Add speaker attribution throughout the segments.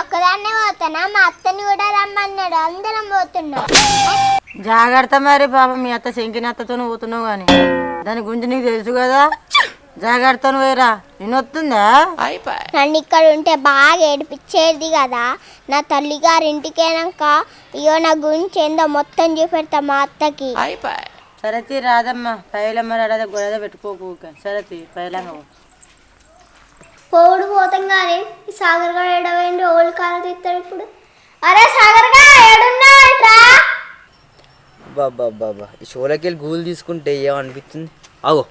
Speaker 1: ఒక్కదాన్నే పోతానా? మా అత్తని కూడా రమ్మన్నాడు. అందరం పోతున్నాం.
Speaker 2: జాగ్రత్త మరి పాప మీ అత్త శంకిని అత్తతో పోతున్నావు కానీ దాని గురించి నీకు తెలుసు కదా? జాగ్రత్త వేరా నేను వస్తుందా?
Speaker 1: నన్ను ఇక్కడ ఉంటే బాగా ఏడిపించేది కదా? నా తల్లిగారి ఇంటికేనాక ఇగో నా గురించి ఏందో మొత్తం చూపెడతా మా అత్తకి.
Speaker 2: సరే తీ రాదమ్మా. పైలమ్మ రాదా గొడవ పెట్టుకోకు. సరే తీ పైలంగా.
Speaker 1: పోవుడు పోతాం కానీ ఈ సాగర్ గారు ఏడవేండి ఓళ్ళు కాలు తీస్తాడు ఇప్పుడు. అరే సాగర్గా ఏడున్నాట్రా
Speaker 3: బాబా బాబా ఈ షోలోకి వెళ్ళి గూగుల్ తీసుకుంటే ఏమనిపిస్తుంది? ఆగో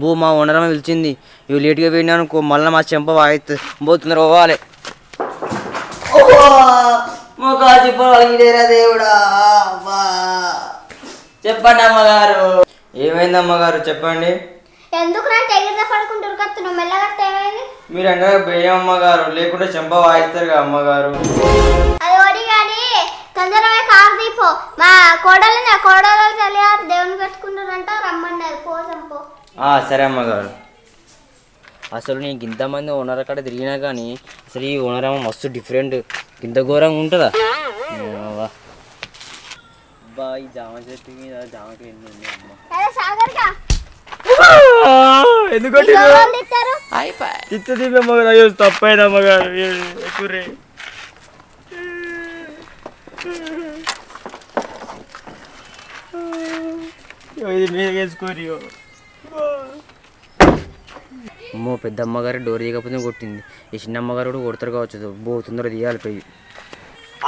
Speaker 3: బో మా ఓనరమ్మ పిలిచింది ఇవి లేట్గా పోయినా అనుకో మళ్ళీ మా చెంప వాయిస్తుంది తొందర పోవాలి. దేవుడా చెప్పండి అమ్మగారు. ఏమైంది అమ్మగారు చెప్పండి.
Speaker 1: ఎందుకు నా తెగిరితే పడుకుంటారు కత్తున్నావు మెల్లగత్త ఏమైంది?
Speaker 3: మీరు అంటే బియ్యం అమ్మగారు లేకుంటే చెంప వాయిస్తారు అమ్మగారు.
Speaker 1: అది ఒడి కానీ తొందరగా కారు తీపో. మా కోడలు నా కోడలు తెలియారు దేవుని పెట్టుకుంటారంట రమ్మన్నారు. పో
Speaker 3: ఆ, సరే అమ్మగారు. అసలు నీకు ఇంతమంది ఓనర్ అక్కడ తిరిగినా కానీ అసలు ఈ ఓనర్ ఏమో మస్తు డిఫరెంట్ ఇంత ఘోరంగా ఉంటుందా. అబ్బా ఈ జామ చెట్టు మీద జామకాయ ఎన్ని ఉన్నాయి అమ్మా.
Speaker 1: అరే సాగర్ గా
Speaker 3: ఎందుకు
Speaker 1: ఎవరు తిట్టారు
Speaker 3: తిట్టు తీపి అమ్మగారు అయ్యో తప్పైన ఎక్కురే. ఇది మీద వేసుకోరి అమ్మో పెద్ద అమ్మగారు డోర్ తీయకపోతే కొట్టింది. ఈ చిన్న అమ్మగారు కూడా కొడతారు కావచ్చు. బో తొందర తీయాలి పోయి.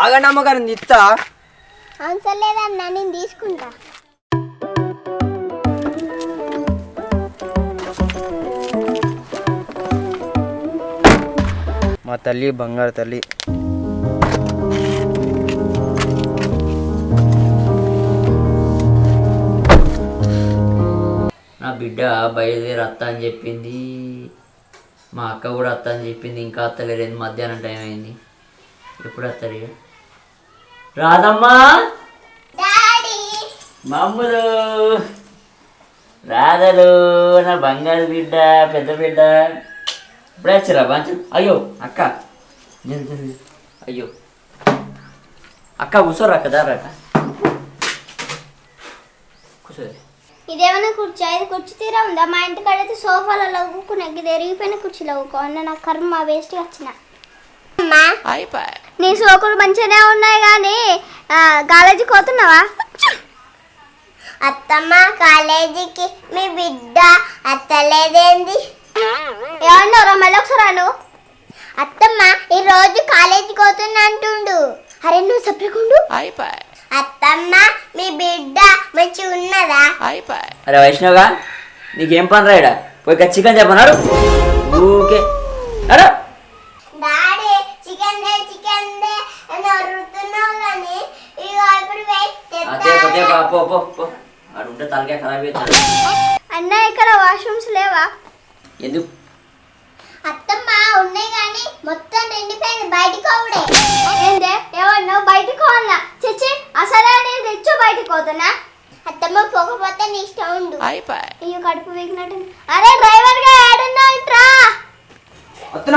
Speaker 3: ఆగండి అమ్మగారు నిత్తా
Speaker 1: అవసరం లేదన్నా నేను తీసుకుంటా.
Speaker 3: మా తల్లి బంగారు తల్లి.
Speaker 4: నా బిడ్డ బయలుదేరి అత్త అని చెప్పింది. మా అక్క కూడా అత్త అని చెప్పింది. ఇంకా అత్తలేరు మధ్యాహ్నం టైం అయింది. ఎప్పుడు అత్తరు? రాదమ్మా! మమ్ములు రాదలు! నా బంగారు బిడ్డ పెద్ద బిడ్డ. ఇప్పుడే వచ్చారా మంచి అయ్యో అక్క అయ్యో అక్క కూర్చోరు అక్క దారాక కూర్చోరు
Speaker 1: ఇదేమైనా కుర్చీ ఇది కుర్చీ తీరా ఉందా మా ఇంటి కాడైతే సోఫాలలో కూకుని ఇది ఎరిగిపోయిన కుర్చీలో కూకో అన్న నా కర్మ వేస్ట్ వచ్చిన నీ సోకులు మంచిగానే ఉన్నాయి కానీ కాలేజీ పోతున్నావా అత్తమ్మ కాలేజీకి మీ బిడ్డ అత్తలేదేంది ఏమన్నారా మళ్ళీ ఒకసారి అను. అత్తమ్మ ఈ రోజు కాలేజీకి పోతున్నా అంటుండు. అరే నువ్వు సపరేకుండు అత్తమ్మ మీ బిడ్డ మంచి ఉన్నదా?
Speaker 4: అరే వైష్ణవ్గా నీకేం పని రాయడా పోయి చికెన్ చెప్పన్నాడు ఊకే అరే.
Speaker 1: డాడీ చికెన్ దే చికెన్ దే అని అడుగుతున్నావు కానీ ఇక ఇప్పుడు వెయిట్
Speaker 4: అదే పోతే పో, పో పో పో. వాడు ఉంటే తలకే ఖరాబ్ అవుతాడు
Speaker 1: అన్న ఇక్కడ వాష్రూమ్స్ లేవా?
Speaker 4: ఎందుకు?
Speaker 1: అత్తమ్మ ఉన్నాయి కానీ మొత్తం నిండిపోయింది. బయటికి అవుడే ఏందే? ఏమన్నా బయటికి పోవాలా? చిచ్చి అసలే నేను తెచ్చు బయటికి పోతున్నా అత్తమ్మ పోకపోతే నీ ఇష్టం ఉండు. అయ్యో కడుపు వీగినట్టు అరే డ్రైవర్గా ఏడున్నా ఇట్రా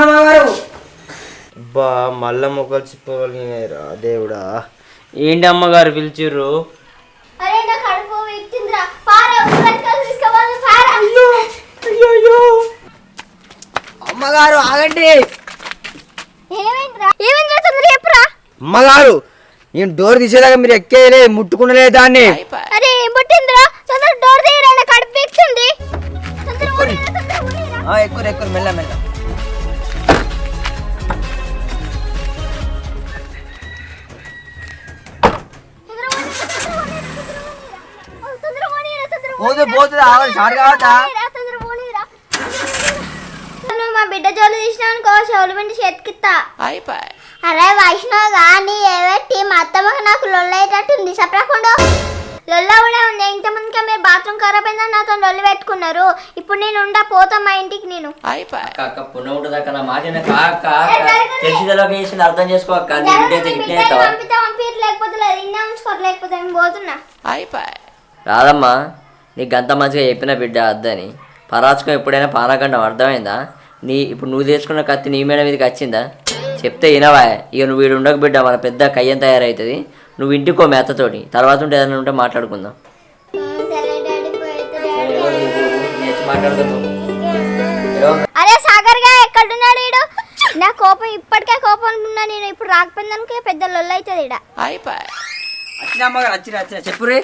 Speaker 3: అమ్మగారు అబ్బా మళ్ళా మొక్కలు చిప్పగలిగినాయిరా దేవుడా. ఏంటి అమ్మగారు పిలిచిర్రు?
Speaker 1: అరే నా కడుపు వీక్తిందిరా. పారా ఊరడికి తీసుకోవాలి పారా.
Speaker 3: అమ్మగారు ఆగండి. అమ్మగారు నేను డోర్ తీసేదాకా మీరు ఎక్కేయలే ముట్టుకునలే దాన్ని.
Speaker 1: అరే ఏం పుట్టిందిరా? తొందర డోర్ తీయరా.
Speaker 3: ఎక్కువ ఎక్కువ మెల్ల మెల్ల. పోదు పోతుంది ఆగండి కావద్దా
Speaker 1: ఊరిరా, తొందర ఊరిరా. నువ్వు మా బిడ్డ జోలు తీసినా అనుకో చెవులు వెంట చేతికిత్తా. అరే వైష్ణవ్ గాని ఏవట్టి మా అత్తమ్మకి నాకు లొల్లయ్యేటట్టుంది చెప్పకుండా లొల్ల కూడా ఉంది. ఇంతమందికి మీరు బాత్రూమ్ ఖరాబ్ అయిందని నాతో లొల్లి పెట్టుకున్నారు. ఇప్పుడు నేను ఉండా పోతా మా ఇంటికి నేను.
Speaker 4: అక్క ఉంటుంది అక్క నా మాట అర్థం చేసుకో అక్క. నీ బిడ్డ అయితే ఇట్లే
Speaker 1: బిడ్డకి
Speaker 4: చేస్తావా?
Speaker 1: పంపితే పంపిరు లేకపోతే లేదు. ఇన్నే ఉంచుకోరు లేకపోతే నేను పోతున్నా.
Speaker 4: రాదమ్మా. నీకు గంత మంచిగా చెప్పిన బిడ్డ అద్దని. పరాచకం ఎప్పుడైనా పానకండం అర్థమైందా? నీ ఇప్పుడు నువ్వు తెచ్చుకున్న కత్తి నీ మేడ మీదకి వచ్చిందా? చెప్తే వినవా? ఇక నువ్వు వీడు ఉండక బిడ్డ మన పెద్ద కయ్యం తయారవుతుంది నువ్వు ఇంటికో మెత్తతోటి తర్వాత ఉంటే ఏదైనా ఉంటే మాట్లాడుకుందాం.
Speaker 1: అరే సాగర్గా ఎక్కడున్నాడు ఈడు? నా కోపం ఇప్పటికే కోపం ఉన్నా నేను. ఇప్పుడు రాకపోయిందనుకే పెద్ద లొల్లు అవుతుంది ఈడ.
Speaker 5: వచ్చిన అమ్మగారు వచ్చిన వచ్చిన. చెప్పురే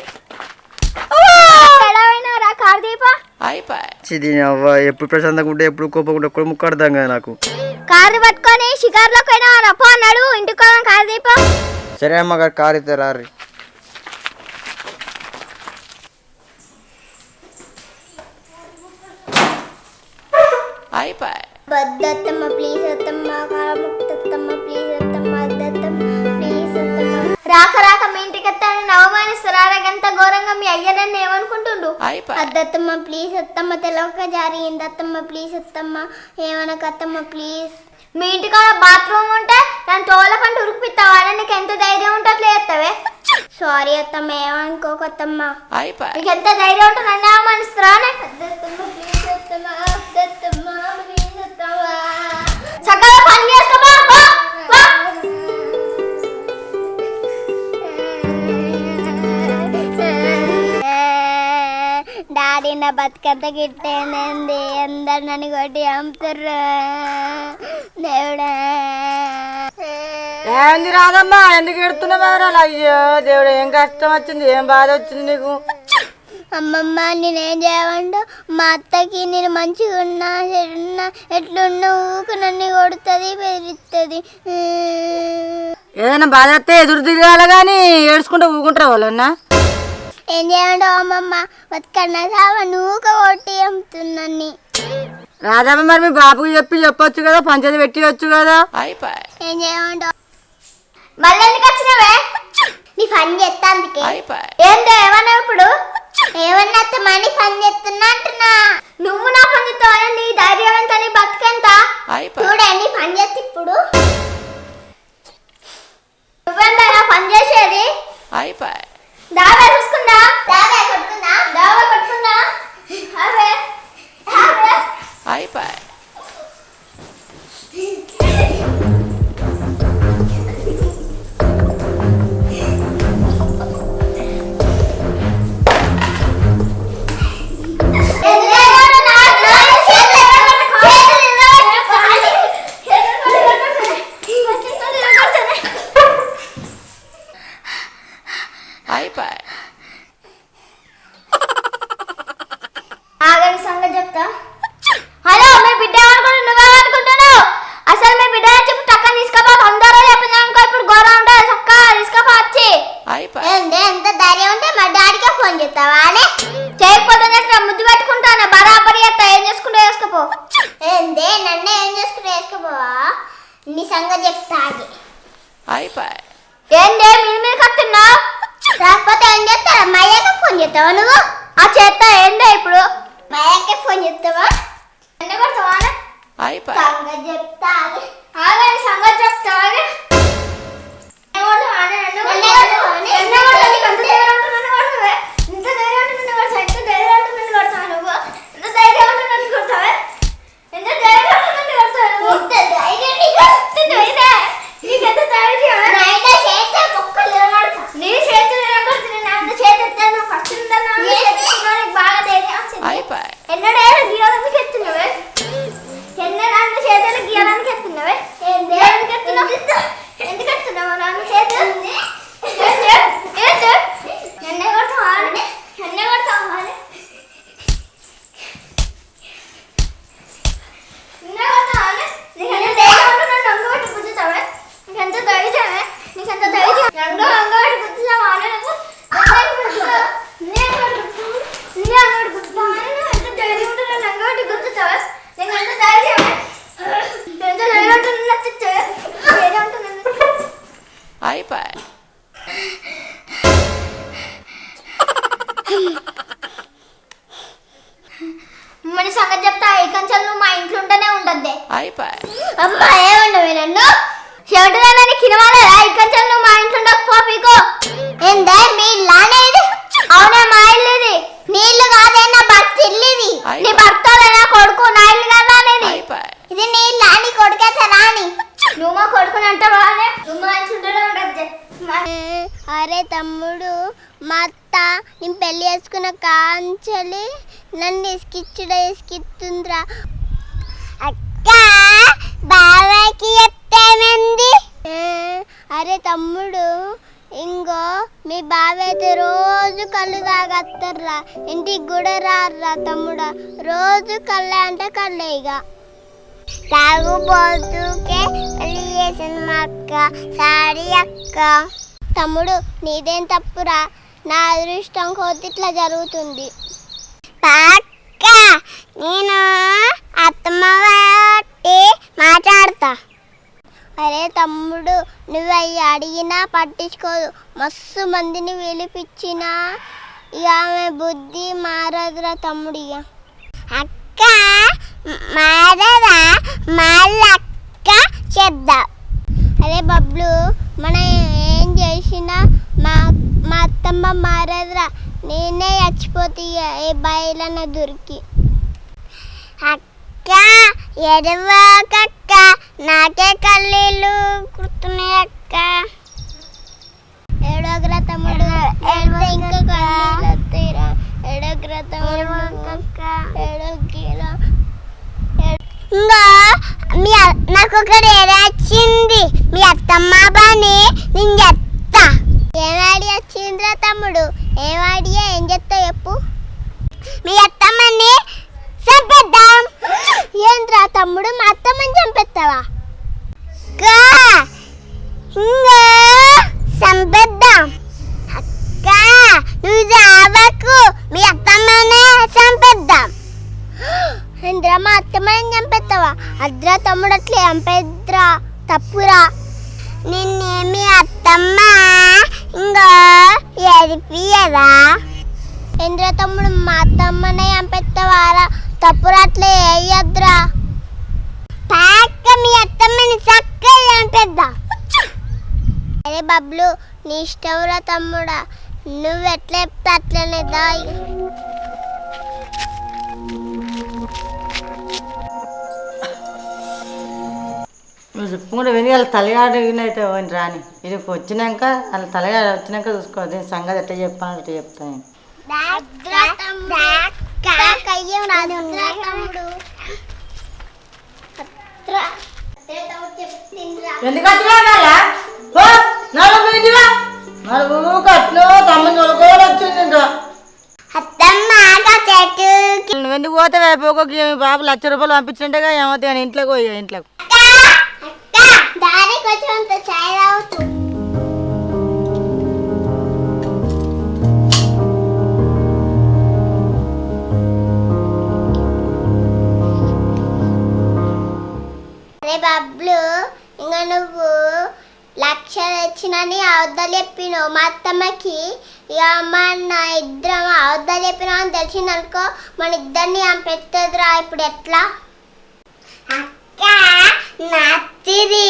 Speaker 1: రా. కార్దీప
Speaker 3: ఎప్పుడు ప్రశాంతంగా ఉంటే ఎప్పుడు కోపకుండా ఎప్పుడు ముక్కడదాం కదా నాకు.
Speaker 1: కారు పట్టుకొని పోయినా రప్ప అన్నాడు. ఇంటికి పోదాం కార్దీప
Speaker 3: సరే అమ్మగారు కారు అయితే రారి
Speaker 1: బద్దత్తమ్మ ప్లీజ్ అత్తమ్మ కారముక్తమ్మ ప్లీజ్ రాక రాక మీ ఇంటికి వస్తానని అవమానిస్తారా గంత ఘోరంగా మీ అయ్య నన్ను ఏమనుకుంటుండు అద్దత్తమ్మ ప్లీజ్ అత్తమ్మ తెలవక జారి అత్తమ్మ ప్లీజ్ అత్తమ్మ. ఏమనక అత్తమ్మ ప్లీజ్ మీ ఇంటికాడ బాత్రూమ్ ఉంటే దాని తోల పంట ఉరికిపిస్తావా? నీకు ఎంత ధైర్యం ఉంటే చేస్తావే సారీ అత్తమ్మ ఏమనుకోక అత్తమ్మ. నీకు ఎంత ధైర్యం ఉంటే నన్ను అవమానిస్తారా చక్కగా పని డాడీ నా బతుకంత గిట్టేనంది. అందరు నన్ను కొట్టి అమ్ముతుర్రు దేవుడా.
Speaker 2: ఏంది రాదమ్మా ఎందుకు ఎడుతున్నావు అయ్యో దేవుడు ఏం కష్టం వచ్చింది? ఏం బాధ వచ్చింది నీకు?
Speaker 1: అమ్మమ్మ నేనేం చేయమండు? మా అత్తకి నేను మంచిగా ఉన్నా చెడున్నా ఎట్లున్నా ఊకు నన్ను కొడుతుంది బెదిరిస్తుంది
Speaker 2: ఏదైనా బాధ వస్తే ఎదురు తిరగాలి కానీ ఏడ్చుకుంటూ ఊకుంటారు వాళ్ళన్నా?
Speaker 1: ఏం చేయమండు అమ్మమ్మ? బతుకన్నా సావ నూక కొట్టి అమ్ముతున్నాన్ని.
Speaker 2: రాదమ్మ మరి మీ బాబుకి చెప్పి చెప్పొచ్చు కదా పంచాయతీ పెట్టివచ్చు కదా?
Speaker 1: ఏం చేయమండు మళ్ళీ ఎందుకు వచ్చినావే? నీ పని చేస్తా అందుకే. ఏంటో ఏమన్నా ఇప్పుడు? ఏమన్నా అత్తమని పని చేస్తున్నా అంటున్నా. నువ్వు నా పని చేస్తావా నీ ధైర్యం ఎంత నీ బతుకెంత చూడండి పని చేస్తే ఇప్పుడు. నువ్వేంటా నా పని చేసేది? దావే చూసుకుందా? దావే కొట్టుకుందా? దావే కొట్టుకుందా? అవే అవే ఆగని
Speaker 6: తాగత్తర్రా ఇంటికి కూడా రారురా తమ్ముడా. రోజు కళ్ళే అంటే కళ్ళే ఇక. తాగుబోతుకే చేసింది మా అక్క. సారీ అక్క. తమ్ముడు నీదేం తప్పురా? నా అదృష్టం కొద్ది ఇట్లా జరుగుతుంది. అక్క నేను అత్తమ్మ మాట్లాడతా. అరే తమ్ముడు నువ్వు అవి అడిగినా పట్టించుకోదు. మస్తు మందిని పిలిపించినా ఇక ఆమె బుద్ధి మారదురా తమ్ముడు ఇక అక్క మారదా మళ్ళక్క చేద్దాం అరే బబ్లు మనం ఏం చేసినా మా మా అత్తమ్మ మారదురా. నేనే చచ్చిపోతే ఏ బయలన దొరికి. అక్క ఎడవకక్క నాకే కళ్ళీళ్ళు కుడుతున్నాయి అక్క ఇంకా కళ్ళీళ్ళు వస్తాయిరా ఏడోగ్ర తమ్ముడు ఏడోగ్ర ఇంకా మీ నాకు ఒకటి వచ్చింది మీ అత్తమ్మ పని నేను చెప్తా ఏవాడి వచ్చిందిరా తమ్ముడు ఏవాడి ఏం చెప్తా చెప్పు మీ అత్తమ్మని చంపేద్దాం ఏంద్రా తమ్ముడు మా అత్తమ్మని చంపేస్తావా ఇంకా చంపేద్దాం అక్క నువ్వు చావకు మీ అత్తమ్మనే చంపేద్దాం. ఇంద్ర మా అత్తమ్మని చంపేస్తావా? అద్రా తమ్ముడు అట్లా చంపేద్రా తప్పురా. నిన్నేమి అత్తమ్మ? ఇంకా ఎరిపియదా ఇంద్ర తమ్ముడు మా అత్తమ్మనే చంపేస్తావారా తప్పురా అట్లా వేయద్రా పాక మీ అత్తమ్మని చక్కగా చంపేద్దాం. అరే బబ్లు నీ ఇష్టంరా తమ్ముడా. నువ్వు ఎట్లా చెప్తే అట్లనే దా
Speaker 2: నువ్వు చెప్పుకుంటే వెనుక వాళ్ళ తలగాడినైతే పోయిన రాని. ఇది వచ్చినాక వాళ్ళ తలగాడ వచ్చినాక చూసుకో దీని సంగతి ఎట్లా చెప్పాను అట్లా చెప్తాను ఎందుకు వచ్చినా కట్లు తమ్ముని వచ్చింది ఇంకా. నువ్వెందుకు పోతే వేపోకి బాబు లక్ష రూపాయలు పంపించినట్టుగా ఏమవుతుంది కానీ ఇంట్లోకి పోయి ఇంట్లోకి.
Speaker 6: అరే బబ్లు ఇంకా నువ్వు లక్ష తెచ్చినని అవద్దలు చెప్పినావు. మా అత్తమ్మకి ఇక అమ్మ నా ఇద్దరం అవద్దలు చెప్పినావు అని తెలిసిందనుకో మన ఇద్దరిని చంపెత్తదురా ఇప్పుడు ఎట్లా? అక్క నచ్చిది.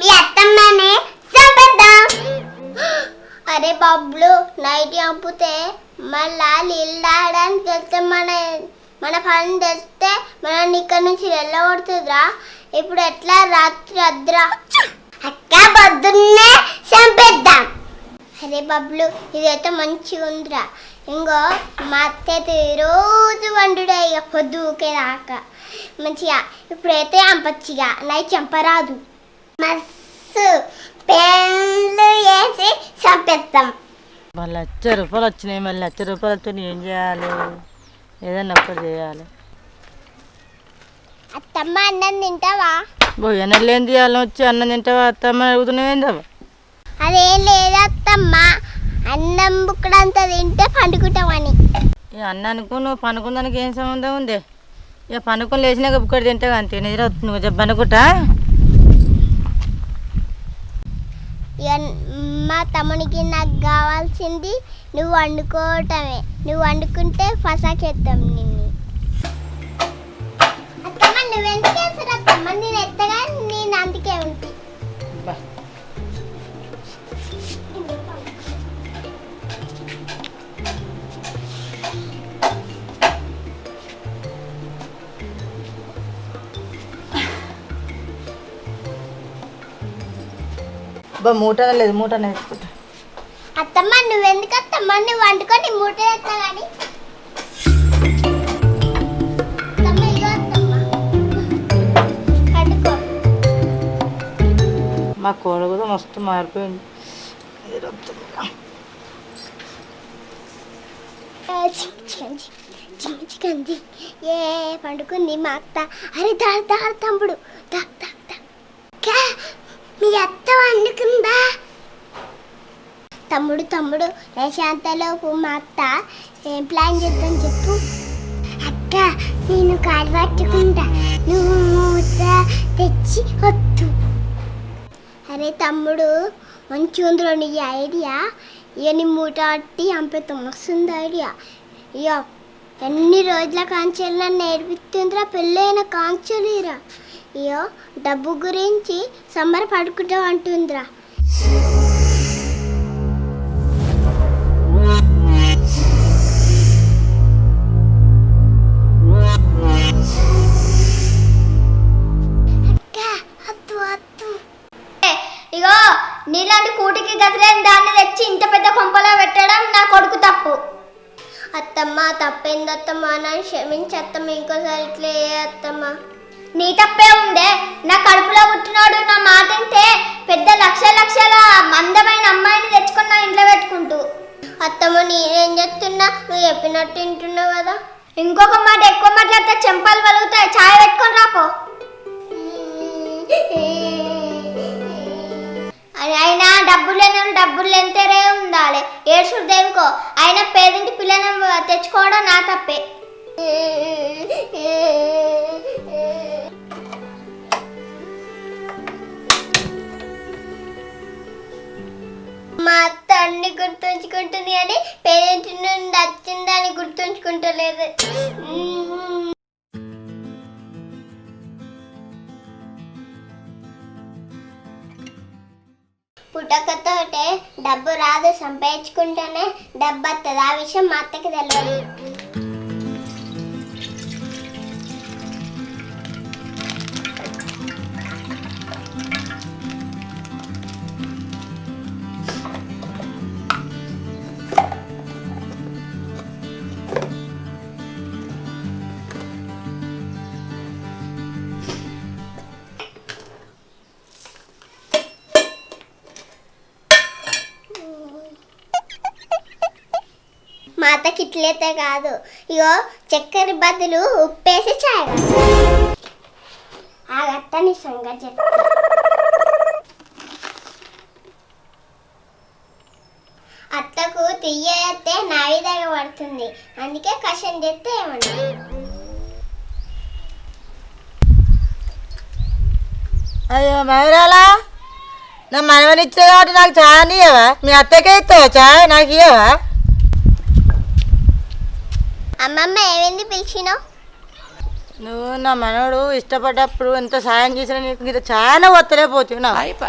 Speaker 6: మీ అత్తమ్మని చంపేద్దాం. అరే బబ్లు నైట్ చంపితే మళ్ళా నీళ్ళు తాగడానికి వెళ్తే మన మన పని తెస్తే మనం ఇక్కడ నుంచి వెళ్ళగొడుతుందిరా. ఇప్పుడు ఎట్లా రాత్రి అద్రా అక్క పొద్దున్నే చంపేద్దాం. అరే బబ్లు ఇదైతే మంచిగా ఉందిరా. ఇంకో మా అత్త అయితే రోజు వండుడే ఇక పొద్దుకే దాకా. మంచిగా ఇప్పుడైతే చంపచ్చిగా నైట్ చంపరాదు. మస్తు పెన్లు వేసి చంపేస్తాం
Speaker 2: వాళ్ళు లక్ష రూపాయలు వచ్చినాయి మళ్ళీ లక్ష రూపాయలతో ఏం చేయాలి? ఏదన్నా ఒక్కటి చేయాలి.
Speaker 6: అత్తమ్మ అన్నం తింటావా?
Speaker 2: భోజనాలు ఏం చేయాలి వచ్చి అన్నం తింటావా అత్తమ్మ అడుగుతున్నావేందావా
Speaker 6: అదేం లేదు అత్తమ్మ. అన్నం బుక్కడంతా తింటే పండుకుంటామని.
Speaker 2: ఈ అన్నానికి నువ్వు పనుకుందానికి ఏం సంబంధం ఉంది? ఇక పనుకొని లేచినాక బుక్కడి తింటావు అంతే. నిద్ర. నువ్వు చెప్పు అనుకుంటా
Speaker 6: ఇక మా తమ్మునికి నాకు కావాల్సింది నువ్వు వండుకోవటమే. నువ్వు వండుకుంటే ఫసాకేద్దాం నిన్ను అందుకే ఉంది.
Speaker 2: బా. మూటనే లేదు మూటనే ఎత్తుకుంటా
Speaker 6: అత్తమ్మ నువ్వెందుకు అత్తమ్మ? నువ్వు వండుకొని మూట తెస్తా కానీ
Speaker 2: మా కోడ కూడా మస్తు మారిపోయింది. ఇది
Speaker 6: ఏ, పండుకుంది మా అత్త. అరే దారి దారి తమ్ముడు. దా దా దా. మీ అత్త వండుకుందా? తమ్ముడు తమ్ముడు ప్రశాంతలోపు మా అత్త. ఏం ప్లాన్ చేద్దాం చెప్పు. అక్క నేను కాలు పట్టుకుంటా. నువ్వు మూత తెచ్చి వద్దు అరే తమ్ముడు మంచి ఉందిలో నీ ఐడియా. ఇక నీ మూట అట్టి అంపేత మస్తుంది ఐడియా? ఇక ఎన్ని రోజుల కాంచెలు నన్ను నేర్పిస్తుందిరా పెళ్ళైన కాంచెలురా. ఇయో డబ్బు గురించి సంబర పడుకుంటాం అంటుందిరా. కూటికి దాన్ని తెచ్చి ఇంత పెద్ద కొంపలో పెట్టడం నా కొడుకు తప్పు. అత్తమ్మ తప్పేంది అత్తమ్మ? నన్ను క్షమించి అత్తమ్మ ఇంకోసారి ఇట్లే అత్తమ్మ? నీ తప్పే ఉందే. నా కడుపులో పుట్టినోడు నా మాట వింటే పెద్ద లక్ష లక్షల అందమైన అమ్మాయిని తెచ్చుకుని నా ఇంట్లో పెట్టుకుంటూ. అత్తమ్మ నేనేం చెప్తున్నా నువ్వు చెప్పినట్టు వింటున్నావు కదా? ఇంకొక మాట ఎక్కువ మాట్లాడితే చెంపలు వలుగుతాయి ఛాయ్ పెట్టుకొని రాపో. అయినా డబ్బులు లేని డబ్బులు ఎంతరే ఉండాలి. ఏడ్చుడు దేనికో? అయినా పేదింటి పిల్లని తెచ్చుకోవడం నా తప్పే. మా అత్త అన్ని గుర్తుంచుకుంటుంది కానీ పేరెంట్ నుండి వచ్చిందని గుర్తుంచుకుంటలేదు. పుట్టకతోటే డబ్బు రాదు సంపాదించుకుంటేనే డబ్బు వస్తుంది ఆ విషయం మా అత్తకి తెలియదు మా ఇట్లయితే కాదు. ఇగో చక్కెర బదులు ఉప్పేసి చాయ్ ఆ గట్టని సంగతి అత్తకు తీయతే నావిదాగా పడుతుంది. అందుకే కషం చెప్తే ఏమన్నా
Speaker 2: అయ్యో మహిళలా నా మనవనిచ్చే కాబట్టి నాకు చాయ్ ఇవ్వవా మీ అత్తకే ఇస్తావా? చాయ్ నాకు ఇవ్వవా
Speaker 6: అమ్మమ్మ ఏమైంది పిలిచినావు
Speaker 2: నువ్వు నా మనవడు ఇష్టపడ్డప్పుడు ఎంత సాయం చేసినా నీకు ఇంత చాలా ఒత్తలే పోతుంది నాకు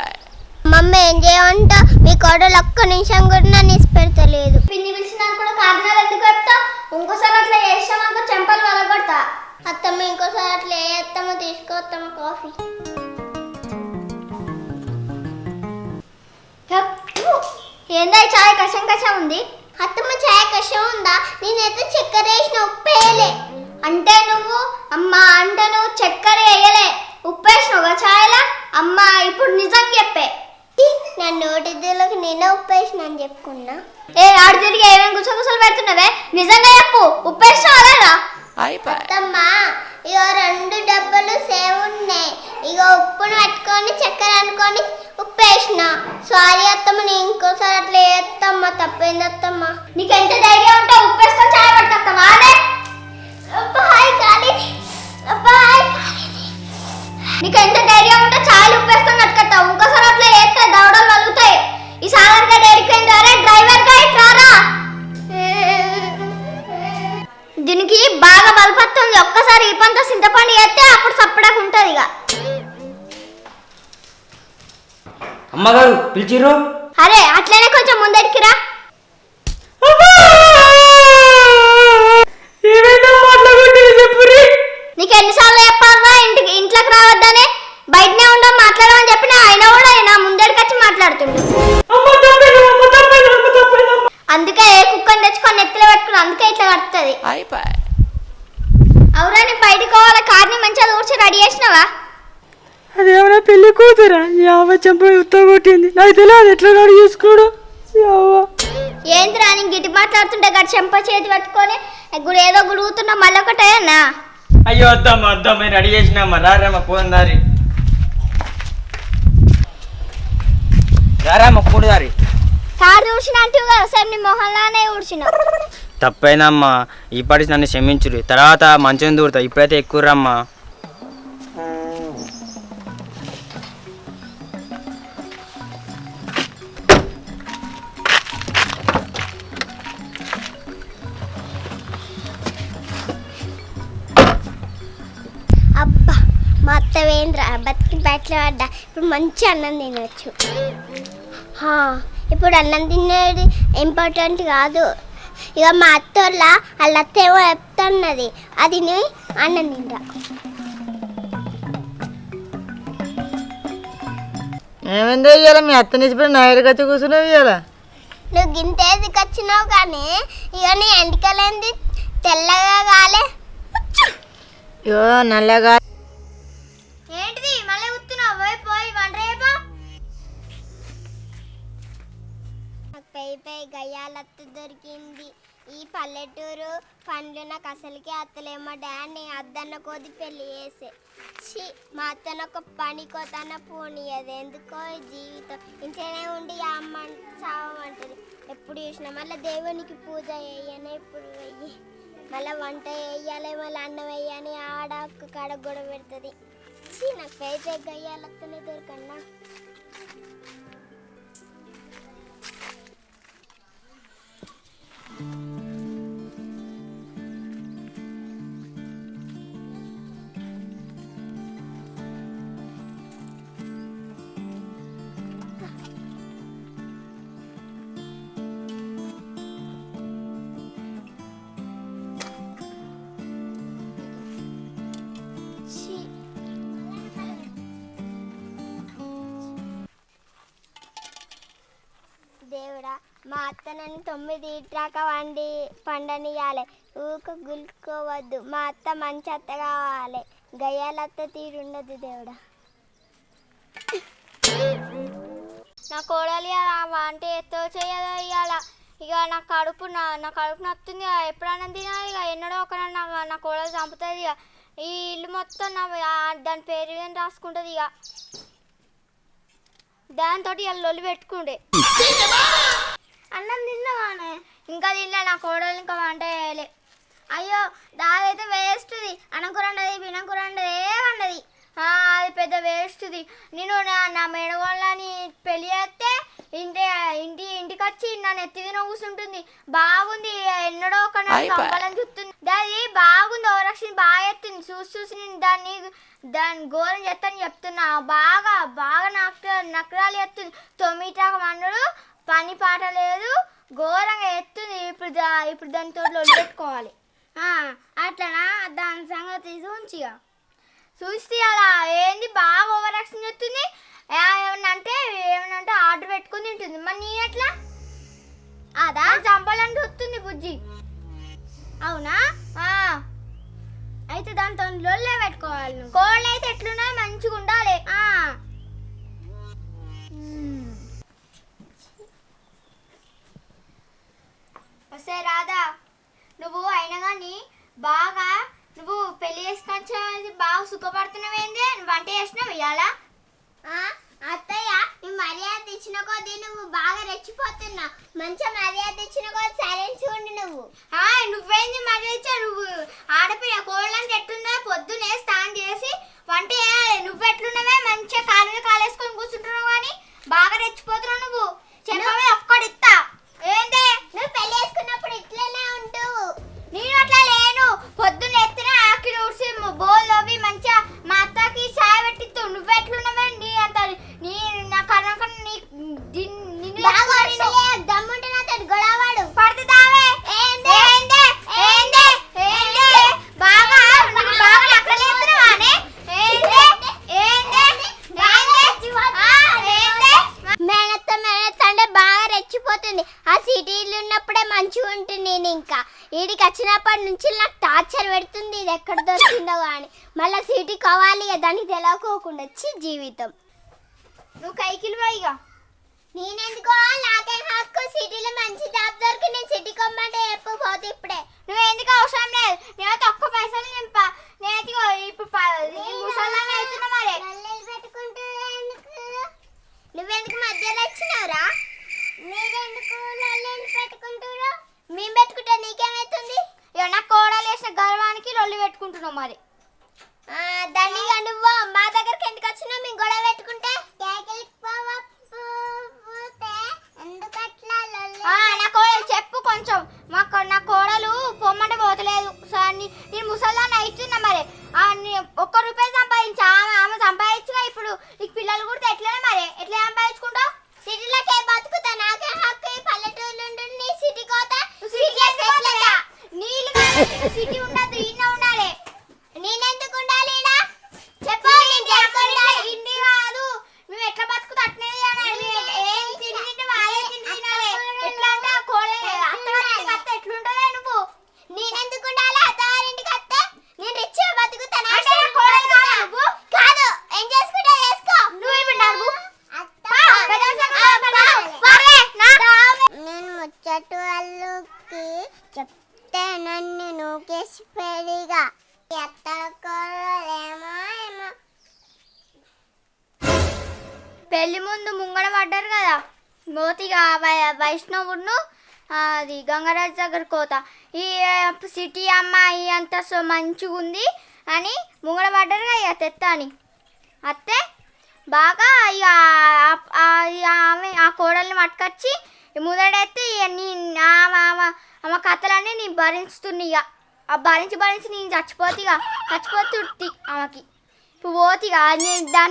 Speaker 6: అమ్మమ్మ ఏం చేయమంట? మీ కోడలు ఒక్క నిమిషం కూడా నన్ను ఇసి పెడతలేదు. పిన్ని పిలిచినా కూడా కారణాలు ఎందుకు పెడతా ఇంకోసారి అట్లా చేసామనుకో చెంపలు వలగొడతా. అత్తమ్మ ఇంకోసారి అట్లా ఏ అత్తమ్మ తీసుకోవత్తమ్మ కాఫీ. ఏందా చాయ్ కషం కషం ఉంది? అత్తమ్మ చాయ్ కషం ఉందా? నేనైతే చక్కెర వేసిన ఉప్పేయలే అంటే నువ్వు? అమ్మ అంటే నువ్వు చక్కెర వేయలే. ఉప్పేసినావుగా చాయ్లా? అమ్మ ఇప్పుడు నిజం చెప్పే. నా నోటి దిల్లోకి నేనే ఉప్పేసిన అని చెప్పుకున్నా. ఏ ఆడు తిరిగి ఏమేమి గుస గుసలు పెడుతున్నావే? నిజంగా చెప్పు ఉప్పేసినావా లేదా? అత్తమ్మ ఇగో రెండు డబ్బులు సేవ్ ఉన్నాయి. ఇగో ఉప్పును పట్టుకొని చక్కెర అనుకొని ఉప్పేసిన. సారీ అత్తమ్మ నేను ఇంకోసారి అట్లా వేస్తమ్మ తప్పైంది అత్తమ్మ. నీకు ఎంత ధైర్యం ఉంటే ఉప్పేసుకొని చాయ్ పట్టుకొస్తావా అదే నీకు ఎంత ధైర్యం ఉంటే చాయ్ ఉప్పేసుకొని కట్టుకొస్తావు ఇంకోసారి అట్లా వేస్తే దవడలు వలుగుతాయి. ఈ సాగర్ గారు ఎడిపోయింది అరే డ్రైవర్గా ఇట్లారా దీనికి బాగా బలపడుతుంది. ఒక్కసారి ఈ పంత చింతపండు వేస్తే అప్పుడు సప్పడాకు ఉంటుంది ఇక
Speaker 3: అమ్మగారు పిలిచిర్రు?
Speaker 6: అరే అట్లనే కొంచెం ముందడికి రా నీకు ఇంటికి ఇంట్లోకి రావద్దనే? బయటనే ఆయన కూడా ముందరికి వచ్చి అందుకే ఏ కుక్కని తెచ్చుకొని నెత్తిలో
Speaker 7: పెట్టుకుని అందుకే
Speaker 8: ఇట్లా కడుతుంది. పెళ్ళి కూతురా? అవ్వ చెంప ఉత్త కొట్టింది. నాకు తెలియదు ఎట్లా రెడీ చేసుకోడు
Speaker 7: ఏంద్రా నేను గిట్టి మాట్లాడుతుంటే గడి చెంప చేతి పట్టుకొని గుడి ఏదో గుడుగుతున్నా మళ్ళీ ఒకటే అన్నా?
Speaker 3: అయ్యో వద్దమ్మా వద్దమ్మా రెడీ చేసినామ్మా రారమ్మా పోదాం దారి. రారమ్మా కూడు దారి.
Speaker 7: కారు చూసిన అంటే సేమ్ నీ మొహంలానే ఊడ్చిన.
Speaker 3: తప్పైందమ్మా. ఇప్పటి నన్ను క్షమించుడు తర్వాత మంచం దూరుతా. ఇప్పుడైతే ఎక్కువ రమ్మా.
Speaker 7: మా అత్త వేంద్ర బతికి బయటలో పడ్డా ఇప్పుడు మంచి అన్నం తినొచ్చు. హా, ఇప్పుడు అన్నం తినేది ఇంపార్టెంట్ కాదు. ఇక మా అత్త వాళ్ళ అత్త ఏమో చెప్తున్నది. అది అన్నం తింటా.
Speaker 8: ఏమైందో ఇయ్యాల? మీ అత్త నిచ్చిపోయి నా ఎదురుకి వచ్చి కూర్చున్నావు ఇయ్యాల?
Speaker 7: నువ్వు గింతేది వచ్చినావు కానీ ఇక నీ ఎంటికలేంది తెల్లగా కాలే.
Speaker 8: ఇగో నల్లగా
Speaker 7: పై పై గయ్యాలత్త దొరికింది. ఈ పల్లెటూరు పండ్లు నాకు అసలుకే అత్తలేమో డాన్ని అద్దన్న కోది పెళ్ళి చేసే. ఛీ మా అత్తను ఒక పని కోతన పోనీయదు. ఎందుకో జీవితం. ఇంట్లోనే ఉండి అమ్మ చావమంటది. ఎప్పుడు చూసినా మళ్ళీ దేవునికి పూజ వేయని ఇప్పుడు వెయ్యి మళ్ళీ వంట వేయాలి మళ్ళీ అన్నం వేయని ఆడ ఒక్క కాడ గొడవ పెడుతుంది. ఛీ నాకు పై పై గయ్యాలత్తనే దొరకన్నా. ఛీ. అత్త నన్ను తొమ్మిది ఇట్రాక వండి పండనియాలి ఊక గుల్కోవద్దు మా అత్త మంచి అత్త కావాలి. గయ్యాలత్త తీరుండదు దేవుడా. నా కోడలి అంటే ఎత్తో చేయదో ఇవాళ ఇక నా కడుపు నా నా కడుపు నత్తుంది ఎప్పుడైనా ఎప్పుడన్నా తినాలి ఇక ఎన్నడో ఒక నా నా కోడలు చంపుతుంది ఇక ఈ ఇల్లు మొత్తం నా దాని పేరు మీద రాసుకుంటుంది ఇక దాంతో ఇవాళ లొల్లి పెట్టుకుండే. అన్నం తిన్నావానే ఇంకా తినలే నా కోడలు ఇంకా వంట చేయలే. అయ్యో దాదైతే వేస్ట్ది. అనకూరండది బినకూరండది ఏమన్నది? ఆ, అది పెద్ద వేస్ట్ది. నేను నా నా మేడవాళ్ళని పెళ్ళి చేస్తే ఇంటి ఇంటి ఇంటికి వచ్చి నన్ను ఎత్తి తిన కూర్చుంటుంది బాగుంది ఎన్నడో ఒక సంపాలని చూస్తుంది. దాది బాగుంది ఓరక్షణ బాగా ఎత్తుంది. చూసి చూసి నేను దాన్ని దాని ఘోరం చేస్తాను చెప్తున్నా. బాగా బాగా నక్క నకరాలు ఎత్తుంది. తొమ్మిటాక మన్నుడు పని పాట లేదు. ఘోరంగా ఎత్తుంది ఇప్పుడు దా- ఇప్పుడు దానితో పెట్టుకోవాలి. అట్లనా? దాని సంగతి ఉంచిగా చూస్తే అలా ఏంది? బాగా ఓవర్ యాక్షన్ చెప్తుంది ఏమన్నా అంటే ఏమన్నా అంటే ఆర్డర్ పెట్టుకుని తింటుంది. మరి నీ ఎట్లా? అదా? చంపాలంటే వస్తుంది బుజ్జి. అవునా? అయితే దాంతో లొల్లే పెట్టుకోవాలి కోళ్ళు అయితే ఎట్లున్నాయి మంచిగా ఉండాలి వస్తే రాదా నువ్వు అయినా కానీ బాగా నువ్వు పెళ్ళి చేసుకొచ్చి బాగా సుఖపడుతున్నావేంది? నువ్వు వంట చేసినావు ఇవాళ అత్తయ్య నువ్వు మర్యాద ఇచ్చిన కొద్దీ నువ్వు బాగా రెచ్చిపోతున్నావు మంచిగా మర్యాద ఇచ్చిన కొద్దీ సైలెన్స్ ఉండి నువ్వు. నువ్వేంది మర్యాద ఇచ్చా నువ్వు ఆడపిల్ల కోళ్ళని ఎట్లున్నా పొద్దునే స్నానం చేసి వంట చేయాలి. నువ్వు ఎట్లున్నావే? మంచిగా కాలు కాలేసుకొని కూర్చుంటున్నావు కానీ బాగా రెచ్చిపోతున్నావు నువ్వు. చెప్పవే ఒక్కడు ఇస్తా ఏందే? నువ్వు పెళ్ళి చేసుకున్నప్పుడు ఇట్లనే ఉంటావు నేను అట్లా లేను. పొద్దున్న ఎత్తిన ఆకి ఊడ్చి బో అవి మంచిగా మా అత్తకి చాయ్ పెట్టిస్తూ నువ్వు ఎట్లున్నావే నీ అంత నీ నా కన్నా కన్నా నీ దీన్- నిన్ను దమ్ముంటే నాతో గొడవాడు పడుతుందావే ఏందే ఏందే ఏందే ఏందే బాగా నువ్వు బాగా నక్కలేస్తున్నావానే ఏందే ఏందే మేనత్త మేనత్త అంటే బాగా రెచ్చిపోతుంది ఆ సిటీలు ఉన్నప్పుడే మంచిగా ఉంటుంది నేను ఇంకా ఈడికి వచ్చినప్పటి నుంచి నాకు టార్చర్ పెడుతుంది ఇది ఎక్కడ దొరికిందో కానీ మళ్ళీ సిటీ కావాలి ఇక దానికి తెలియకోకుండా వచ్చి జీవితం నువ్వు కైకిలు ఇక నేనెందుకో నాకే హక్కు సిటీలో మంచి జాబ్ దొరికి నేను సిటీ కొమ్మంటే ఎప్పుడు పోతే ఇప్పుడే. నువ్వు ఎందుకు అవసరం లేదు. నేనైతే ఒక్క పైసలు నింప. ఇగో ఇప్పుడు ముసలాన్ని అవుతున్నా మరి. నువ్వెందుకు మధ్యలో వచ్చినావురా? మీరెందుకు లొల్లి పెట్టుకుంటారు మేము పెట్టుకుంటే నీకేమవుతుంది ఇక నా కోడలు వేసిన గర్వానికి లొల్లి పెట్టుకుంటున్నావు మరి. దాన్ని నువ్వు మా దగ్గరికి ఎందుకు వచ్చినావు? మేము గొడవ పెట్టుకుంటే? కొంచెం. మా నా కోడలు పొమ్మంటే పోతలేదు. సార్ నేను ముసల్దాన్ని అవుతున్నా మరి. ఒక్క రూపాయి సంపాదించా. ఆమె ఆమె సంపాదించగా ఇప్పుడు. నీకు పిల్లలు కూడా ఎట్లనే మరి. ఎట్లా సంపాదించుకుంటావు? సిటీలోకి బతుకుతా. నాకే హక్కు పల్లెటూరు నీ సిటీ కోత. నీళ్ళు సిటీ ఉండదు. ఈయన ఉండాలి. నేనెందుకు ఉండాలి ఈడ? చెప్పు నేను చెప్పకుండా ఇంటి కాదు మేము ఎట్లా బతుకుతా అట్నే చేయాలి. ఏం తిండి తింటే వాళ్ళే తిండి తినాలి ఎట్లా అంటే ఆ కోడే అత్తగారింటికి అత్త ఎట్లుంటుందే నువ్వు నేనెందుకు ఉండాలి అత్తగారింటికి అత్త నేను రిచ్ బతుకుతాను అంటే కోడలు కాదా నువ్వు కాదు ఏం చేసుకుంటా చేసుకో నువ్వు ఇప్పుడు నడువు నేను ముచ్చట్టు వాళ్ళకి చెప్తే నన్ను నూకేసి పెరిగా ఎత్తలేమో ఏమో. పెళ్ళి ముందు ముంగడ పడ్డారు కదా. మోతిగా వై- వైష్ణవుడును అది గంగరాజు దగ్గర కోత. ఈ సిటీ అమ్మాయి అంత సో మంచిగా ఉంది అని ముంగడ పడ్డారు కదా ఇక తెత్త అని. అత్తే బాగా ఇక ఆమె ఆ కోడల్ని పట్టుకొచ్చి ముదడెత్తి ఇక నీ ఆమె కథలన్నీ నేను భరిస్తుంది ఇక ఆ భరించి భరించి నేను చచ్చిపోతే ఇక చచ్చిపోతే ఆమెకి. ఇప్పుడు పోతే ఇక నేను దాని